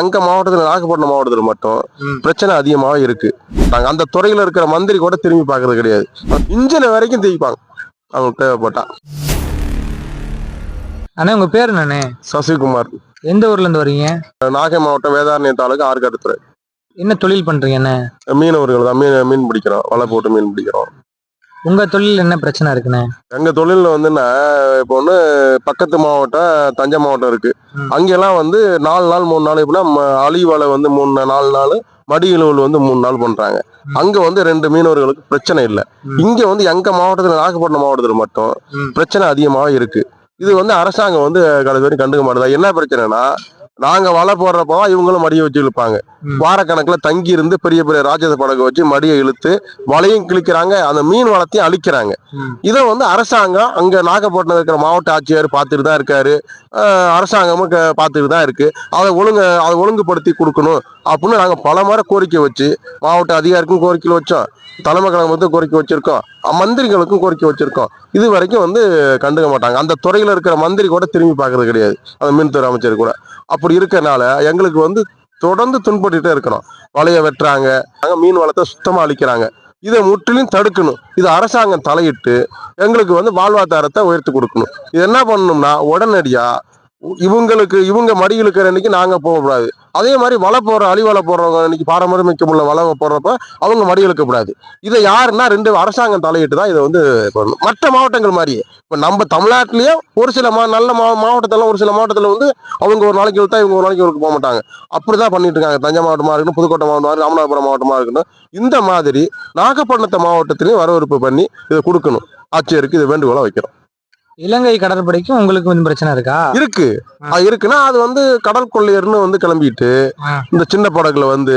எங்க மாவட்டத்தில் நாகப்பட்டினம் மாவட்டத்தில் மட்டும். பிரச்சனை அதிகமாக இருக்கு. நாங்க அந்த துறையில இருக்கிற மந்திரி கூட திரும்பி பார்க்கறது கிடையாது. இன்ஜினை வரைக்கும் தேய்ப்பாங்க. அவங்களுக்கு தேவைப்பட்டா. அண்ணா உங்க பேர் என்னண்ணே? சசிகுமார். எந்த ஊர்ல இருந்து வரீங்க? நாகை மாவட்டம் வேதாரண்யம் தாலுக்கு ஆற்காட்டுத்துறை. என்ன தொழில் பண்றீங்க அண்ணே? மீனவர்கள் தான் மீன் மீன் பிடிக்கிறோம். வலை போட்டு மீன் பிடிக்கிறோம். உங்க தொழில் என்ன பிரச்சனை இருக்குண்ணே எங்க தொழில்ல வந்துன்னா இப்போ ஒன்று பக்கத்து மாவட்டம் தஞ்சை மாவட்டம் இருக்கு. அங்கெல்லாம் வந்து நாலு நாள் மூணு நாள் எப்படின்னா ம- அழி வலை வந்து மூணு நாலு நாள் மடி இழுவல் வந்து மூணு நாள் பண்றாங்க. அங்க வந்து ரெண்டு மீனவர்களுக்கு பிரச்சனை இல்லை. இங்க வந்து எங்க மாவட்டத்தில் நாகப்பட்டினம் மாவட்டத்தில் மட்டும். பிரச்சனை அதிகமாக இருக்கு இது வந்து அரசாங்கம் வந்து கடைசி வரைக்கும் கண்டுக்க மாட்டேதா என்ன பிரச்சனைனா நாங்க வலை போடுறப்போ இவங்களும் மடியை வச்சு இழுப்பாங்க. வாரக்கணக்குல தங்கி இருந்து பெரிய பெரிய ராஜத படகு வச்சு மடியை இழுத்து வலையும் கிழிக்கிறாங்க அந்த மீன் வளத்தையும் அழிக்கிறாங்க. இதை வந்து அரசாங்கம் அங்க நாகப்பட்டினம் இருக்கிற மாவட்ட ஆட்சியர் பார்த்துட்டு தான் இருக்காரு. அரசாங்கமும் பார்த்துட்டு தான் இருக்கு. அதை ஒழுங்கு அதை ஒழுங்குபடுத்தி கொடுக்கணும் அப்படின்னு நாங்க பல முறை கோரிக்கை வச்சு மாவட்ட அதிகாரிக்கும் கோரிக்கை வச்சோம். தலைமை கழகத்துக்கும் கோரிக்கை வச்சிருக்கோம். மந்திரிகளுக்கும் கோரிக்கை வச்சிருக்கோம். இது வரைக்கும் வந்து கண்டுக்க மாட்டாங்க. அந்த துறையில இருக்கிற மந்திரி கூட திரும்பி பார்க்கறது கிடையாது. அந்த மின்துறை அமைச்சர் கூட. அப்படி இருக்கறனால எங்களுக்கு வந்து தொடர்ந்து துன்பட்டுட்டே இருக்கிறோம் வலைய வெட்டுறாங்க. மீன் வளத்தை சுத்தமா அழிக்கிறாங்க. இதை முற்றிலும் தடுக்கணும். இது அரசாங்கம் தலையிட்டு எங்களுக்கு வந்து வாழ்வாதாரத்தை உயர்த்தி கொடுக்கணும். இது என்ன பண்ணணும்னா உடனடியா இவங்களுக்கு இவங்க மடி இழுக்கிற அன்னைக்கு நாங்கள் போகக்கூடாது. அதே மாதிரி வலை போடுற அழி வலை போடுறவங்க அன்னைக்கு பாரம்பரியமிக்க உள்ள வலை போடுறப்ப அவங்க மடி இழுக்கக்கூடாது இதை யாருன்னா ரெண்டு அரசாங்கம் தலையிட்டு தான் இதை வந்து பண்ணணும். மற்ற மாவட்டங்கள் மாதிரியே. இப்போ நம்ம தமிழ்நாட்டிலேயே ஒரு சில மா நல்ல மா மாவட்டத்தெல்லாம் ஒரு சில மாவட்டத்தில் வந்து அவங்க ஒரு நாளைக்கு இழுத்தா இவங்க ஒரு நாளைக்கு இவருக்கு போக மாட்டாங்க. அப்படி தான் பண்ணிட்டு இருக்காங்க. தஞ்சை மாவட்டமாக இருக்கணும் புதுக்கோட்டை மாவட்டமாக இருக்கட்டும் ராமநாதபுரம் மாவட்டமாக இருக்கணும் இந்த மாதிரி நாகப்பட்டினத்தை மாவட்டத்திலையும் வரவேற்பு பண்ணி இதை கொடுக்கணும். ஆட்சியருக்கு இது வேண்டுகோளாக வைக்கிறோம். இலங்கை கடற்படைக்கும் உங்களுக்கு வந்து பிரச்சனை இருக்கா? இருக்கு. அது இருக்குன்னா அது வந்து கடல் கொள்ளையர்னு வந்து கிளம்பிட்டு. இந்த சின்ன படகுல வந்து.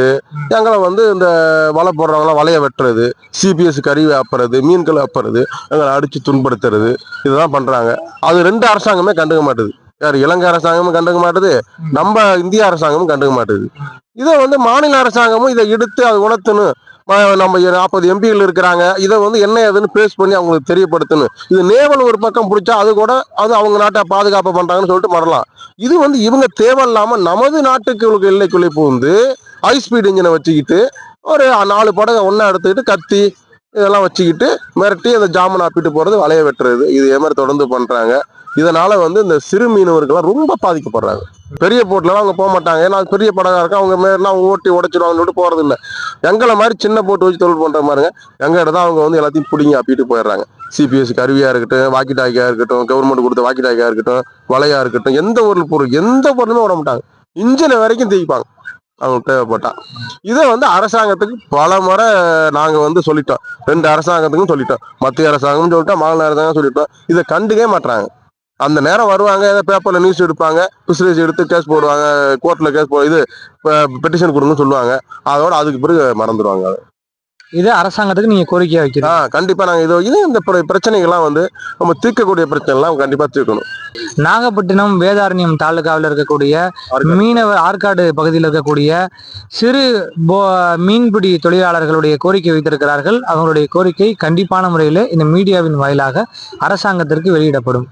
எங்களை வந்து இந்த வலை போடுறவங்கள வலைய வெட்டுறது சிபிஎஸ் கருவி அப்புறது மீன்கள் அப்புறது எங்களை அடிச்சு துன்படுத்துறது இதெல்லாம் பண்றாங்க. அது ரெண்டு அரசாங்கமே கண்டுக்க மாட்டுது. யார் இலங்கை அரசாங்கமும் கண்டுக்க மாட்டுது. நம்ம இந்திய அரசாங்கமும் கண்டுக்க மாட்டுது. இதை வந்து மாநில அரசாங்கமும் இதை எடுத்து அதை உணர்த்தணும். நம்ம நாற்பது எம்பிகள் இருக்கிறாங்க. இதை வந்து என்ன ஏதுன்னு பேஸ் பண்ணி அவங்களுக்கு தெரியப்படுத்தணும். இது நேவல் ஒரு பக்கம் பிடிச்சா அது கூட அது அவங்க நாட்டை பாதுகாப்பு பண்ணுறாங்கன்னு சொல்லிட்டு மறலாம். இது வந்து இவங்க தேவையில்லாமல் நமது நாட்டுக்கு உள்ள எல்லைக்குள்ளே பூந்து ஹை ஸ்பீட் இன்ஜினை வச்சுக்கிட்டு ஒரு நாலு படகை ஒன்றா எடுத்துக்கிட்டு கத்தி இதெல்லாம் வச்சுக்கிட்டு மிரட்டி அந்த ஜாமன் ஆப்பிட்டு போகிறது வலைய வெட்டுறது. இது மாதிரி தொடர்ந்து பண்ணுறாங்க இதனால வந்து இந்த சிறு மீனவர்கள்லாம் ரொம்ப பாதிக்கப்படுறாங்க. பெரிய போட்டிலலாம் அவங்க போக மாட்டாங்க. ஏன்னா பெரிய படகா இருக்கும் அவங்க மேலாம் அவங்க ஓட்டி உடச்சிடுவாங்கன்னு சொல்லிட்டு போறது இல்லை எங்களை மாதிரி சின்ன போட்டு வச்சு தொழில் பண்ற மாதிரிங்க எங்க இடதான் அவங்க வந்து எல்லாத்தையும் பிடிங்கி அப்பிட்டு போயிடுறாங்க. சிபிஎஸ் கருவியா இருக்கட்டும் வாக்கி டாக்கியா இருக்கட்டும் கவர்மெண்ட் கொடுத்த வாக்கி டாக்கியா இருக்கட்டும் வலையா இருக்கட்டும் எந்த ஒரு பொருள் எந்த பொருளுமே விட மாட்டாங்க. இன்ஜினை வரைக்கும் தேய்ப்பாங்க அவங்களுக்கு தேவைப்பட்டா. இதை வந்து அரசாங்கத்துக்கு பல முறை நாங்கள் வந்து சொல்லிட்டோம். ரெண்டு அரசாங்கத்துக்கும் சொல்லிட்டோம். மத்திய அரசாங்கம்னு சொல்லிட்டோம் மாநில அரசாங்கம் சொல்லிட்டோம். இதை கண்டுக்கவே மாட்டாங்க அந்த நேரம் வருவாங்க ஏதோ பேப்பர்ல நியூஸ் எடுப்பாங்க பிசினஸ் எடுத்து கேஸ் போடுவாங்க கோர்ட்ல கேஸ் போ இது பெட்டிஷன் கொடுங்கன்னு சொல்லுவாங்க. அதோட அதுக்கு பிறகு மறந்துடுவாங்க இது அரசாங்கத்துக்கு நீங்க கோரிக்கையா வைக்கிறீங்க? ஆ கண்டிப்பா நாங்க இது இது இந்த பிர- பிரச்சனைகள்லாம் வந்து நம்ம தீர்க்கக்கூடிய பிரச்சனை எல்லாம் கண்டிப்பா தீர்க்கணும். நாகப்பட்டினம் வேதாரண்யம் தாலுகாவில் இருக்கக்கூடிய. மீனவர் ஆற்காடு பகுதியில் இருக்கக்கூடிய சிறு போ மீன்பிடி தொழிலாளர்களுடைய கோரிக்கை வைத்திருக்கிறார்கள். அவங்களுடைய கோரிக்கை கண்டிப்பான முறையில் இந்த மீடியாவின் வாயிலாக அரசாங்கத்திற்கு வெளியிடப்படும்.